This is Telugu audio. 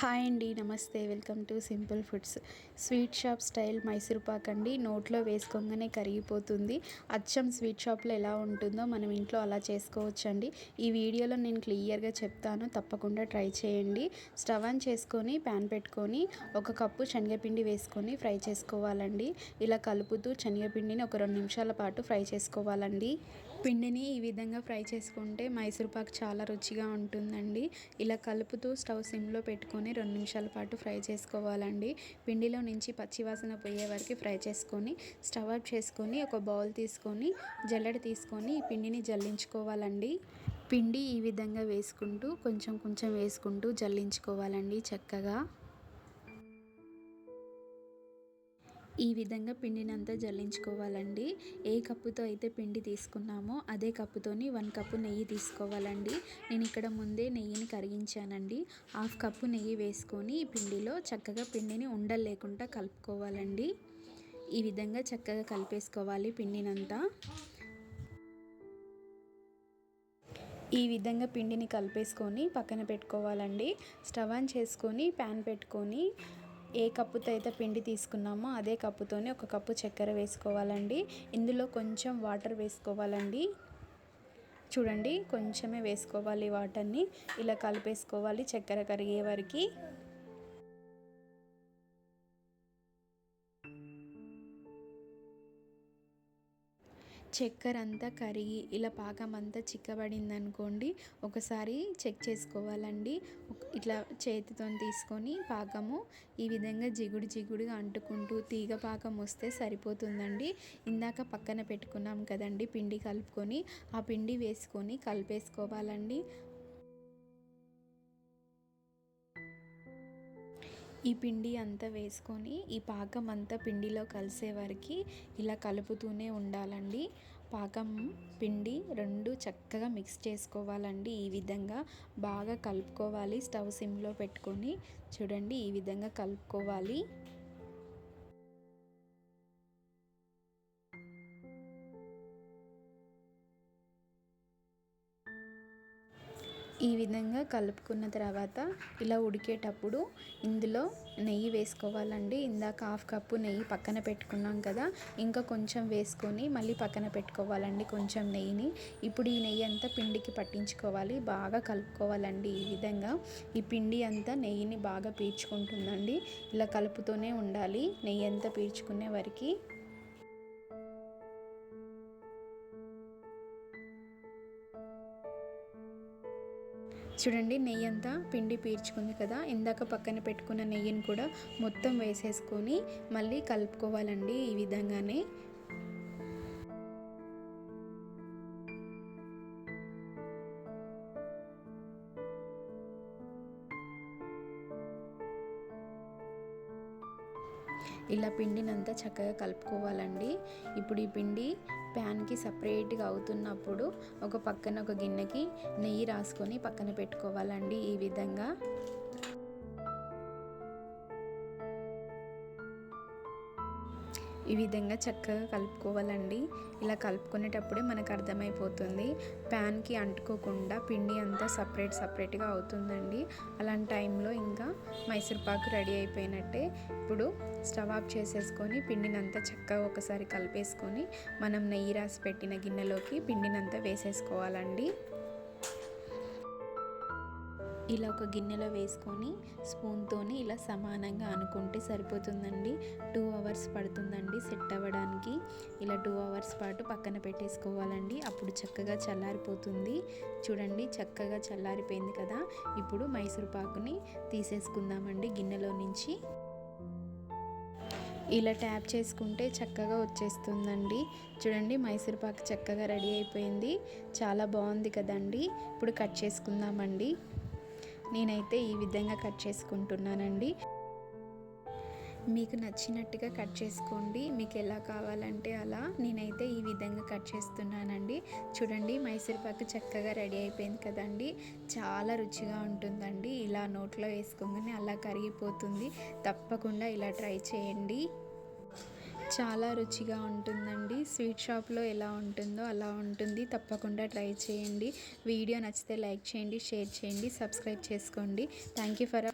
హాయ్ అండి నమస్తే. Welcome to simple foods. Sweet shop style Mysore pak అండి. నోట్లో వేసుకోగానే కరిగిపోతుంది. అచ్చం స్వీట్ షాప్లో ఎలా ఉంటుందో మనం ఇంట్లో అలా చేసుకోవచ్చండి. ఈ వీడియోలో నేను క్లియర్గా చెప్తాను. తప్పకుండా ట్రై చేయండి. స్టవ్ ఆన్ చేసుకొని ప్యాన్ పెట్టుకొని ఒక కప్పు శనగపిండి వేసుకొని ఫ్రై చేసుకోవాలండి. ఇలా కలుపుతూ శనగపిండిని ఒక రెండు నిమిషాల పాటు ఫ్రై చేసుకోవాలండి. పిండిని ఈ విధంగా ఫ్రై చేసుకుంటే మైసూర్పాకు చాలా రుచిగా ఉంటుందండి. ఇలా కలుపుతూ స్టవ్ సిమ్లో పెట్టుకొని రెండు నిమిషాల పాటు ఫ్రై చేసుకోవాలండి. పిండిలో నుంచి పచ్చివాసన పోయే వరకు ఫ్రై చేసుకొని స్టవ్ ఆఫ్ చేసుకొని ఒక బౌల్ తీసుకొని జల్లెడ తీసుకొని ఈ పిండిని జల్లించుకోవాలండి. పిండి ఈ విధంగా వేసుకుంటూ కొంచెం కొంచెం వేసుకుంటూ జల్లించుకోవాలండి చక్కగా. ఈ విధంగా పిండిని అంతా జల్లించుకోవాలండి. ఏ కప్పుతో అయితే పిండి తీసుకున్నామో అదే కప్పుతోని వన్ కప్పు నెయ్యి తీసుకోవాలండి. నేను ఇక్కడ ముందే నెయ్యిని కరిగించానండి. హాఫ్ కప్పు నెయ్యి వేసుకొని ఈ పిండిలో చక్కగా పిండిని ఉండలు లేకుండా కలుపుకోవాలండి. ఈ విధంగా చక్కగా కలిపేసుకోవాలి పిండినంతా. ఈ విధంగా పిండిని కలిపేసుకొని పక్కన పెట్టుకోవాలండి. స్టవ్ ఆన్ చేసుకొని ప్యాన్ పెట్టుకొని ఏ కప్పుతో అయితే పిండి తీసుకున్నామో అదే కప్పుతోనే ఒక కప్పు చక్కెర వేసుకోవాలండి. ఇందులో కొంచెం వాటర్ వేసుకోవాలండి. చూడండి కొంచెమే వేసుకోవాలి వాటర్ని. ఇలా కలిపేసుకోవాలి చక్కెర కరిగే వరకు. చక్కెర అంతా కరిగి ఇలా పాకం అంతా చిక్కబడింది అనుకోండి ఒకసారి చెక్ చేసుకోవాలండి. ఇట్లా చేతితో తీసుకొని పాకము ఈ విధంగా జిగుడు జిగుడుగా అంటుకుంటూ తీగ పాకం వస్తే సరిపోతుందండి. ఇందాక పక్కన పెట్టుకున్నాం కదండి పిండి కలుపుకొని ఆ పిండి వేసుకొని కలిపేసుకోవాలండి. ఈ పిండి అంతా వేసుకొని ఈ పాకం అంతా పిండిలో కలిసే వరకు ఇలా కలుపుతూనే ఉండాలండి. పాకం పిండి రెండు చక్కగా మిక్స్ చేసుకోవాలండి. ఈ విధంగా బాగా కలుపుకోవాలి. స్టవ్ సిమ్లో పెట్టుకొని చూడండి ఈ విధంగా కలుపుకోవాలి. ఈ విధంగా కలుపుకున్న తర్వాత ఇలా ఉడికేటప్పుడు ఇందులో నెయ్యి వేసుకోవాలండి. ఇందాక హాఫ్ కప్పు నెయ్యి పక్కన పెట్టుకున్నాం కదా ఇంకా కొంచెం వేసుకొని మళ్ళీ పక్కన పెట్టుకోవాలండి కొంచెం నెయ్యిని. ఇప్పుడు ఈ నెయ్యి అంతా పిండికి పట్టించుకోవాలి బాగా కలుపుకోవాలండి ఈ విధంగా. ఈ పిండి అంతా నెయ్యిని బాగా పీల్చుకుంటుందండి. ఇలా కలుపుతూనే ఉండాలి నెయ్యి అంతా పీల్చుకునే వరకు. చూడండి నెయ్యి అంతా పిండి పీల్చుకుంది కదా ఇందాక పక్కన పెట్టుకున్న నెయ్యిని కూడా మొత్తం వేసేసుకొని మళ్ళీ కలుపుకోవాలండి ఈ విధంగానే. ఇలా పిండినంతా చక్కగా కలుపుకోవాలండి. ఇప్పుడు ఈ పిండి ప్యాన్కి సపరేట్గా అవుతున్నప్పుడు ఒక పక్కన ఒక గిన్నెకి నెయ్యి రాసుకొని పక్కన పెట్టుకోవాలండి ఈ విధంగా. ఈ విధంగా చక్కగా కలుపుకోవాలండి. ఇలా కలుపుకునేటప్పుడే మనకు అర్థమైపోతుంది. ప్యాన్కి అంటుకోకుండా పిండి అంతా సపరేట్ సపరేట్గా అవుతుందండి. అలాంటి టైంలో ఇంకా మైసూర్పాకు రెడీ అయిపోయినట్టే. ఇప్పుడు స్టవ్ ఆఫ్ చేసేసుకొని పిండినంతా చక్కగా ఒకసారి కలిపేసుకొని మనం నెయ్యి రాసి పెట్టిన గిన్నెలోకి పిండినంతా వేసేసుకోవాలండి. ఇలా ఒక గిన్నెలో వేసుకొని స్పూన్తోని ఇలా సమానంగా అనుకుంటే సరిపోతుందండి. టూ అవర్స్ పడుతుంది. ఇలా టూ అవర్స్ పాటు పక్కన పెట్టేసుకోవాలండి. అప్పుడు చక్కగా చల్లారిపోతుంది. చూడండి చక్కగా చల్లారిపోయింది కదా. ఇప్పుడు మైసూర్ పాకుని తీసేసుకుందామండి గిన్నెలో నుంచి. ఇలా ట్యాప్ చేసుకుంటే చక్కగా వచ్చేస్తుందండి. చూడండి మైసూర్పాకు చక్కగా రెడీ అయిపోయింది. చాలా బాగుంది కదండి. ఇప్పుడు కట్ చేసుకుందామండి. నేనైతే ఈ విధంగా కట్ చేసుకుంటున్నానండి. మీకు నచ్చినట్టుగా కట్ చేసుకోండి. మీకు ఎలా కావాలంటే అలా నేనైతే ఈ విధంగా కట్ చేస్తున్నానండి. చూడండి మైసూర్పాకు చక్కగా రెడీ అయిపోయింది కదండి. చాలా రుచిగా ఉంటుందండి. ఇలా నోట్లో వేసుకోగానే అలా కరిగిపోతుంది. తప్పకుండా ఇలా ట్రై చేయండి. చాలా రుచిగా ఉంటుందండి. స్వీట్ షాప్లో ఎలా ఉంటుందో అలా ఉంటుంది. తప్పకుండా ట్రై చేయండి. వీడియో నచ్చితే లైక్ చేయండి షేర్ చేయండి సబ్స్క్రైబ్ చేసుకోండి. Thank you for